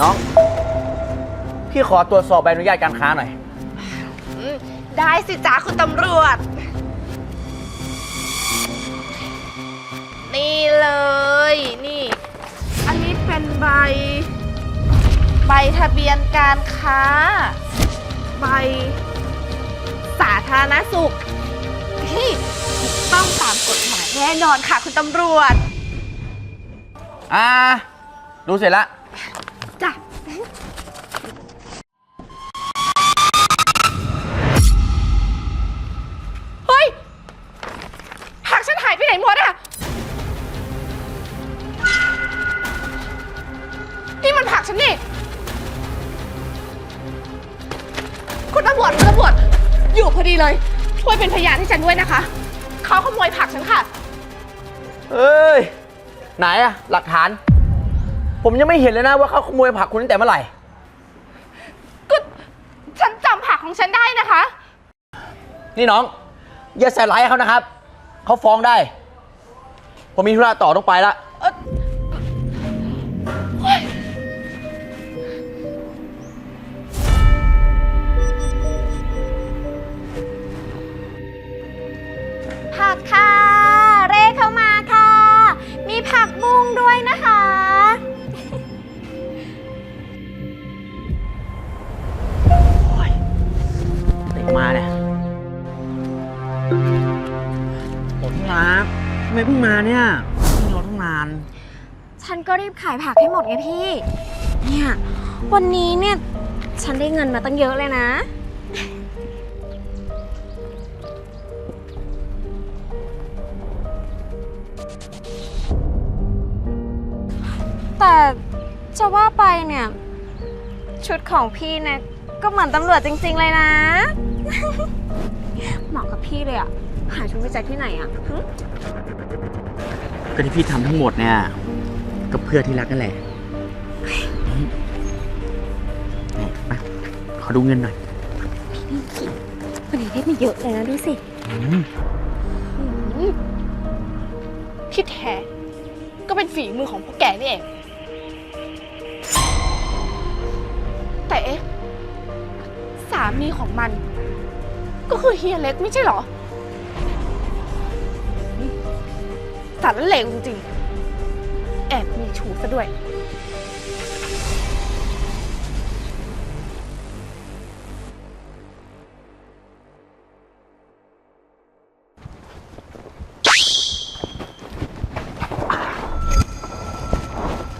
น้อง พี่ขอตรวจสอบใบอนุญาตการค้าหน่อย อืมได้สิจ้าคุณตำรวจ นี่เลย นี่ อันนี้เป็นใบ ใบทะเบียนการค้า ใบ สาธารณสุขที่ถูกต้องตามกฎหมายแน่นอนค่ะคุณตำรวจ อ่าดูเสร็จละจ้ะ เฮ้ยผักฉันหายไปไหนหมดอะนี่มันผักฉันนี่ คุณตำรวจคุณตำรวจอยู่พอดีเลย ช่วยเป็นพยานให้ฉันด้วยนะคะ เขาขโมยผักฉันค่ะ เอ้ย ไหนอะหลักฐาน ผมยังไม่เห็นเลยนะว่าเขาขโมยผักคุณตั้งแต่เมื่อไหร่ ก็ฉันจำผักของฉันได้นะคะ นี่น้อง อย่าใส่ร้ายเขานะครับ เขาฟ้องได้ ผมมีธุระต่อต้องไปละ มาเนี่ยโอ้ที่รักทำไมเพิ่งมาเนี่ยพี่รอตั้งนาน ฉันก็รีบขายผักให้หมดไงพี่ เนี่ย วันนี้เนี่ย ฉันได้เงินมาตั้งเยอะเลยนะ แต่จะว่าไปเนี่ย ชุดของพี่เนี่ย ก็เหมือนตำรวจจริง ๆ เลยนะ เหมาะกับพี่เลยอะหาชุดไปจากที่ไหนอะหึก็ที่พี่ทำทั้งหมดเนี่ยก็เพื่อที่รักนั่นแหละนี่มาขอดูเงินหน่อยวันนี้ได้มาเยอะเลยนะดูสิอืมที่แท้ก็เป็นฝีมือของพวกแกนี่เอง แต่เอ๊ะ สามีของมัน ก็คือเฮียเล็กไม่ใช่เหรอสารเลวจริงๆ แอบมีชู้ซะด้วย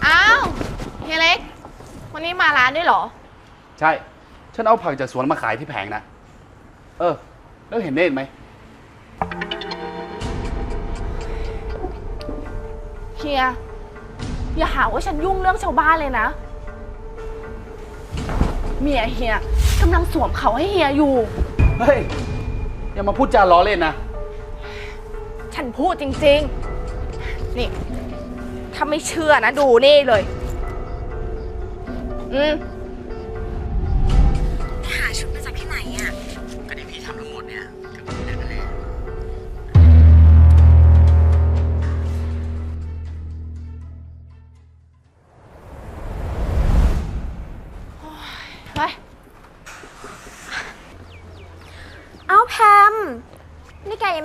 อ้าวเฮียเล็ก วันนี้มาร้านด้วยเหรอ ใช่ ฉันเอาผักจากสวนมาขายที่แผงนะ เออ แล้วเห็นเนตไหม เฮีย อย่าหาว่าฉันยุ่งเรื่องชาวบ้านเลยนะ เมียเฮียกำลังสวมเขาให้เฮียอยู่ เฮ้ย อย่ามาพูดจาล้อเล่นนะ ฉันพูดจริง ๆ นี่ ถ้าไม่เชื่อนะ ดูนี่เลย อืม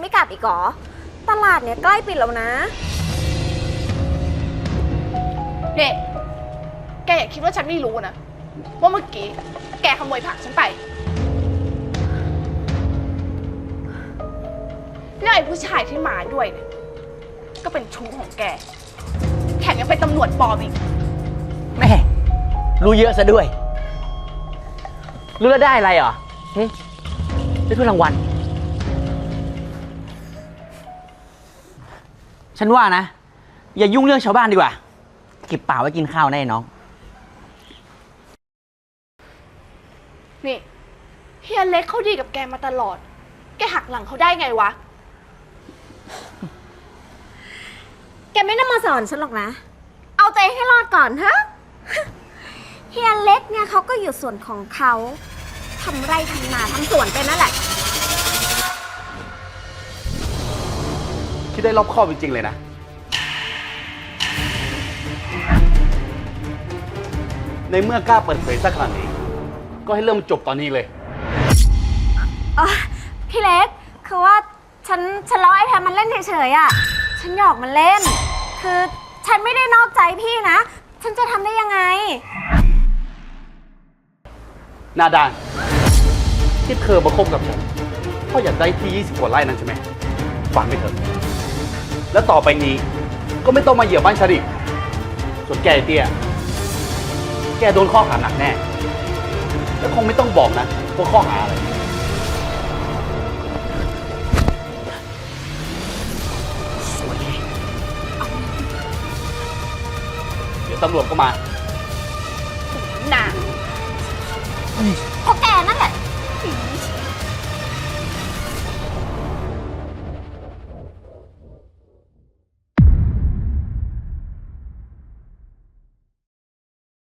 นี่แกยังไม่กลับอีกเหรอ ตลาดเนี่ยใกล้ปิดแล้วนะเนี่ยแกอย่าคิดว่าฉันไม่รู้นะ ว่าเมื่อกี้ แกขโมยผักฉันไป แล้วไอ้ผู้ชายที่มาด้วยเนี่ย ก็เป็นชู้ของแก แถมยังเป็นตำรวจปลอมอีก แม่รู้เยอะซะด้วย รู้แล้วได้อะไรเหรอหึได้ถ้วยรางวัล ฉันว่านะ อย่ายุ่งเรื่องชาวบ้านดีกว่า เก็บป่ากไว้กินข้าวแน่น้อง นี่เฮียเล็กเขาดีกับแกมาตลอด แกหักหลังเขาได้ไงวะ แกไม่ต้องมาสอนฉันหรอกนะ เอาตัวเองให้รอดก่อนฮะ เฮียเล็กเนี่ยเขาก็อยู่ส่วนของเขาทำไร่ทำนาทำสวนเป็นนั่นแหละ ได้รอบคอบจริงๆเลยนะเนในเมื่อกล้าเปิดเผยสักขนาดนี้ ก็ให้เรื่องมันจบตอนนี้เลยอะพี่เล็ก คือว่าฉันฉันล้อไอ้แพมมันเล่นเฉยๆอะ ฉันหยอกมันเล่น คือฉันไม่ได้นอกใจพี่นะ ฉันจะทำได้ยังไงหน้าด้านที่เธอมาคบกับฉันเพราะอยากได้ที่ 20 กว่าไร่นั้นใช่ไหมฟังไปเถอะ แล้วต่อไปนี้ก็ไม่ต้องมาเหยียบบ้านฉันอีกส่วนแกไอ้เตี้ย แกโดนข้อหาหนักแน่ แล้วคงไม่ต้องบอกนะว่าข้อหาอะไรเดี๋ยวตำรวจก็มา